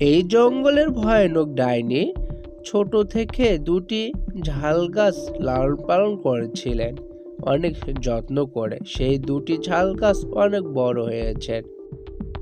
এই জঙ্গলের ভয়ানক ডাইনি ছোট থেকে দুটি ঝাল গাছ লালন পালন করেছিলেন, অনেক যত্ন করে। সেই দুটি ঝাল গাছ অনেক বড় হয়েছে।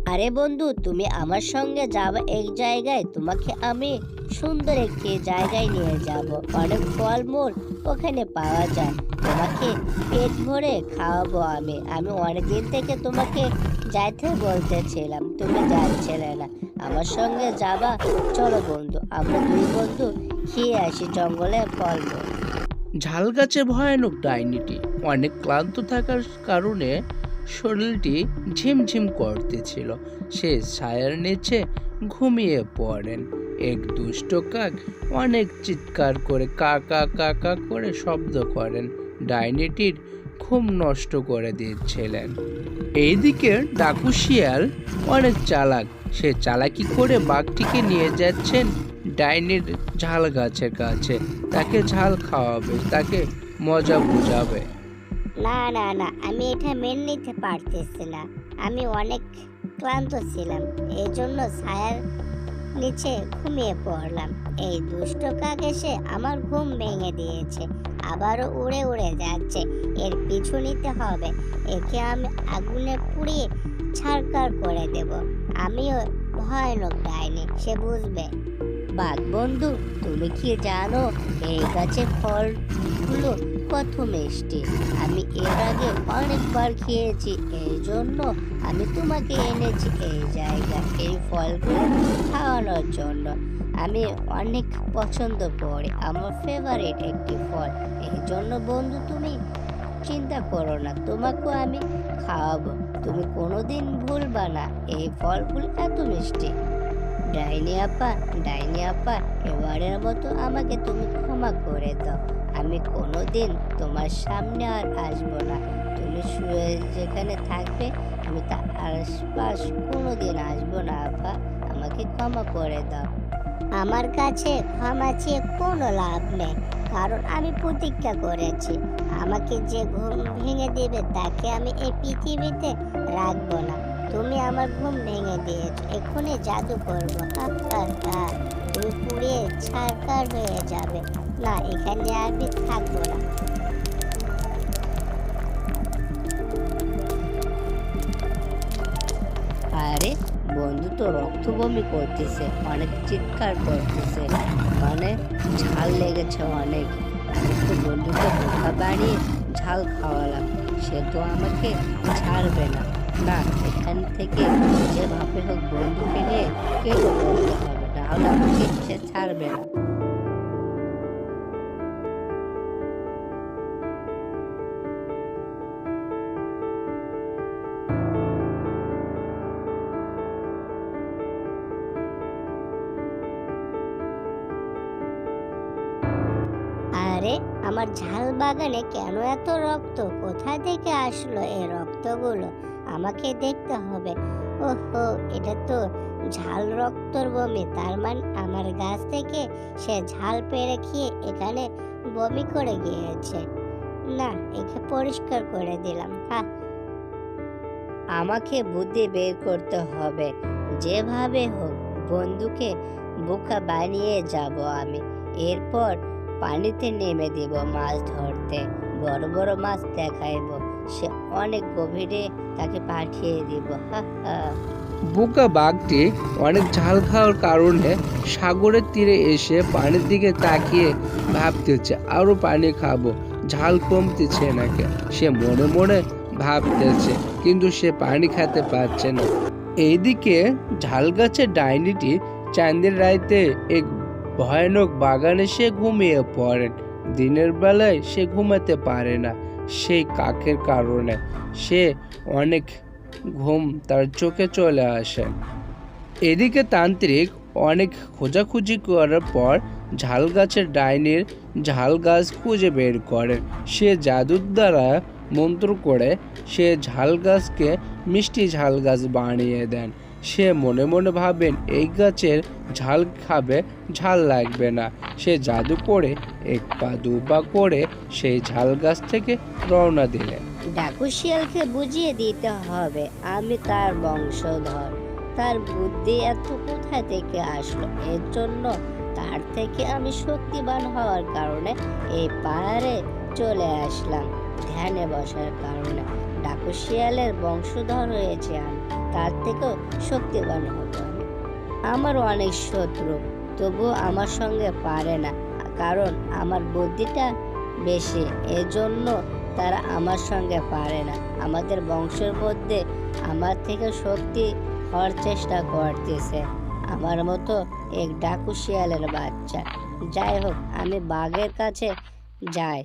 আরে বন্ধু, তুমি আমার সঙ্গে যাবে এক জায়গায়। তোমাকে আমি সুন্দর একটি জায়গায় নিয়ে যাব। অনেক ফলমূল ওখানে পাওয়া যায়। তোমাকে পেট ভরে খাওয়াবো আমি। আমি অনেকদিন থেকে তোমাকে যাইতে বলতেছিলাম। তুমি যাচ্ছিলে না। আমার সঙ্গে যাবা? চলো বন্ধু, আমরা দুই বন্ধু খেয়ে আসি জঙ্গলে ফলমূল। ঝাল গাছে ভয়ানক ডাইনিটি। অনেক ক্লান্ত থাকার কারণে শরীরটি ঝিমঝিম করতেছিল। সে ছায়ার নিচে ঘুমিয়ে পড়েন। এক দুষ্ট কাক অনেক চিৎকার করে, কা কা কা কা করে শব্দ করেন। ডাইনিটির খুব নষ্ট করে দিয়েছিলেন এইদিকে ডাকু শিয়াল অনেক চালাক। সে চালাকি করে বাঘটিকে নিয়ে যাচ্ছেন ডাইনির ঝাল গাছের কাছে। তাকে ঝাল খাওয়াবে, তাকে মজা বুঝাবে। না না না, আমি এটা মেনে নিতে পারতেছি না। আমি অনেক ক্লান্ত ছিলাম। এই জন্য ছায়ার নিচে ঘুমিয়ে পড়লাম। এই দুষ্ট কাক এসে আমার ঘুম ভেঙে দিয়েছে। আবারও উড়ে উড়ে যাচ্ছে। এর পিছু নিতে হবে। একে আমি আগুনে পুড়িয়ে ছাড়কার করে দেব। আমিও ভয়ানক ডাইনি, সে বুঝবে। বাঘ বন্ধু তুমি কি জানো, এই গাছের ফলগুলো কত মিষ্টি আমি এর আগে অনেকবার খেয়েছি এই জন্য আমি তোমাকে এনেছি এই জায়গায় এই ফলগুলো খাওয়ানোর জন্য। আমি অনেক পছন্দ করি, আমার ফেভারিট একটি ফল। এই জন্য বন্ধু তুমি চিন্তা করো না, তোমাকেও আমি খাওয়াবো। তুমি কোনোদিন ভুলবা না, এই ফলগুলো এত মিষ্টি। ডাইনি আপা ডাইনি আপা, এবারের মতো আমাকে তুমি ক্ষমা করে দাও। আমি কোনোদিন তোমার সামনে আর আসব না। তুমি শুয়ে যেখানে থাকবে, আমি তার আশপাশ কোনোদিন আসব না আপা। আমাকে ক্ষমা করে দাও। আমার কাছে ক্ষমা চেয়ে কোনো লাভ নেই, কারণ আমি প্রতিজ্ঞা করেছি। আমাকে যে ঘুম ভেঙে দেবে, তাকে আমি এই পৃথিবীতে রাখব না। আমার ঘুম ভেঙে দিয়েছ। এক্ষুনি জাদু করব। তুমি পুড়িয়ে ছাড়কার হয়ে যাবে। না, এখানে আমি থাকব না। আরে, বন্ধু তো রক্ত বমি করতেছে, অনেক চিৎকার করতেছে। মানে ঝাল লেগেছে অনেক। আমি তো বন্ধুকে বোকা বানিয়ে ঝাল খাওয়ালাম। সে তো আমাকে ছাড়বে না। না এখান থেকে যেভাবে হোক বন্ধুকে নিয়ে পড়তে হবে? আমাকে ছাড়বে না। আরে, আমার ঝাল বাগানে কেন এত রক্ত? কোথা থেকে আসলো এই রক্তগুলো? আমাকে দেখতে হবে। ওহো, এটা তো ঝাল রক্তর বমি। তার মানে আমার গাছ থেকে সে ঝাল পেরে খেয়ে এখানে বমি করে গিয়েছে। না, একে পরিষ্কার করে দিলাম। হ্যাঁ আমাকে বুদ্ধি বের করতে হবে। যেভাবে হোক, বন্ধুকে বোকা বানিয়ে যাব আমি। এরপর পানিতে নেমে দিব মাছ ধরতে। বড় বড় মাছ দেখাইব। সে অনেক গভীরে তাকে পাঠিয়ে দিব। বোকা বাঘটি অনেক ঝাল খাওয়ার কারণে সাগরের তীরে এসে পানির দিকে তাকিয়ে ভাবতেছে, আরও পানি খাব, ঝাল কমতেছে নাকি? সে মনে মনে ভাবতেছে, কিন্তু সে পানি খেতে পারছে না। এইদিকে ঝাল গাছের ডাইনিটি চাঁদের রাইতে এক ভয়ানক বাগানে সে ঘুমিয়ে পড়েন দিনের বেলায় সে ঘুমাতে পারে না। সেই কাকের কারণে। সে অনেক ঘুম তার চোখে চলে আসে। এদিকে তান্ত্রিক অনেক খোঁজাখুঁজি করার পর ঝাল গাছের ডাইনির ঝাল গাছ খুঁজে বের করেন সে জাদুর দ্বারা মন্ত্র করে সে ঝাল গাছকে মিষ্টি ঝাল গাছ বানিয়ে দেন। সে মনে মনে ভাবেন এই গাছের ঝাল খাবে, ঝাল লাগবে না। সে জাদু করে, এক পা দু পা করে সেই ঝাল গাছ থেকে রওনা দিলেন ডাকু শিয়ালকে বুঝিয়ে দিতে হবে, আমি তার বংশধর। তার বুদ্ধি এত কোথা থেকে আসলো? এর জন্য তার থেকে আমি শক্তিবান হওয়ার কারণে এই পাহাড়ে চলে আসলাম, ধ্যানে বসার কারণে। ডাকু শিয়ালের বংশধর হয়েছে আমি তার থেকেও শক্তিবান হব আমি আমার অনেক শত্রু তবু আমার সঙ্গে পারে না, কারণ আমার বুদ্ধিটা বেশি, এজন্য তারা আমার সঙ্গে পারে না। আমাদের বংশের মধ্যে আমার থেকে শক্তি হওয়ার চেষ্টা করতেছে। আমার মতো এক ডাকু শিয়ালের বাচ্চা। যাই হোক, আমি বাঘের কাছে যাই।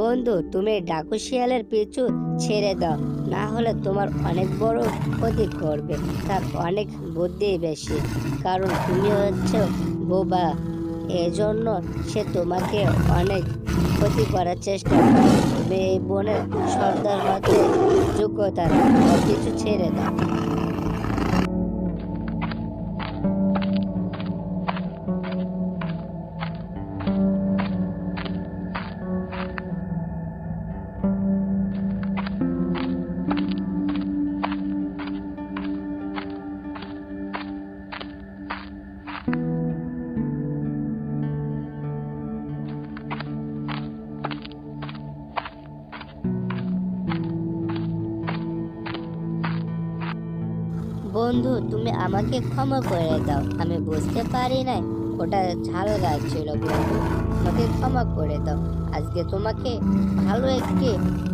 বন্ধু, তুমি ডাকু শিয়ালের পিছু ছেড়ে দাও। না হলে তোমার অনেক বড় ক্ষতি করবে, তার অনেক বুদ্ধি বেশি। কারণ তুমি হচ্ছে বোবা। এজন্য সে তোমাকে অনেক ক্ষতি করার চেষ্টা করে। তুমি এই বনের সর্দার হতে যোগ্যতা পিছু ছেড়ে দাও। বন্ধু, তুমি আমাকে ক্ষমা করে দাও। আমি বুঝতে পারি নাই, ওটা ঝাল গাছ ছিল বন্ধু। আমাকে ক্ষমা করে দাও। আজকে তোমাকে ভালো একটি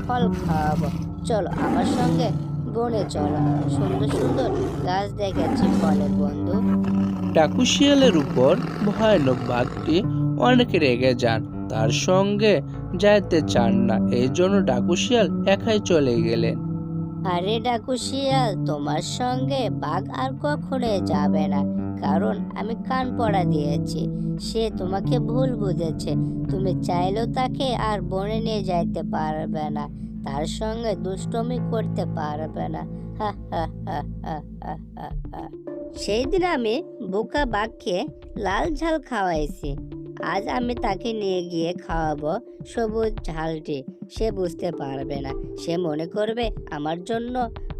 ফল খাওয়াবো। চলো, আমার সঙ্গে বনে চলো। সুন্দর সুন্দর গাছ দেখেছি ফলের বন্ধু। ডাকু শিয়ালের উপর ভয়ানক বাঘটি অনেক রেগে যান। তার সঙ্গে যাইতে চান না, এই জন্য ডাকু শিয়াল একাই চলে গেলেন। আরে ডাকু শিয়াল, তোমার সঙ্গে বাঘ আর কখনো যাবে না। কারণ আমি কান পড়া দিয়েছি। সে তোমাকে ভুল বুঝেছে। তুমি চাইলেও তাকে আর বনে নিয়ে যাইতে পারবে না। তার সঙ্গে দুষ্টমি করতে পারবে না। সেই দিন আমি বোকা বাঘকে লাল ঝাল খাওয়াইছি। আজ আমি তাকে নিয়ে গিয়ে খাওয়াবো। সবুজ ঝালটি। সে বুঝতে পারবে না। সে মনে করবে আমার জন্য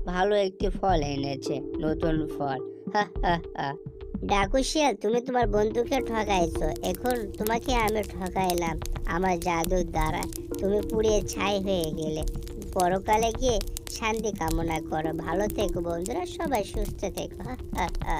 ভালো একটি ফল এনেছে, নতুন ফল। হা ডাকুশিয়াল তুমি তোমার বন্ধুকে ঠকাইছো এখন তোমাকে আমি ঠকাইলাম আমার জাদুর দ্বারা তুমি পুড়িয়ে ছাই হয়ে গেলে। পরকালে গিয়ে শান্তি কামনা করো। ভালো থেকো বন্ধুরা, সবাই সুস্থ থেকো। হা হা হা।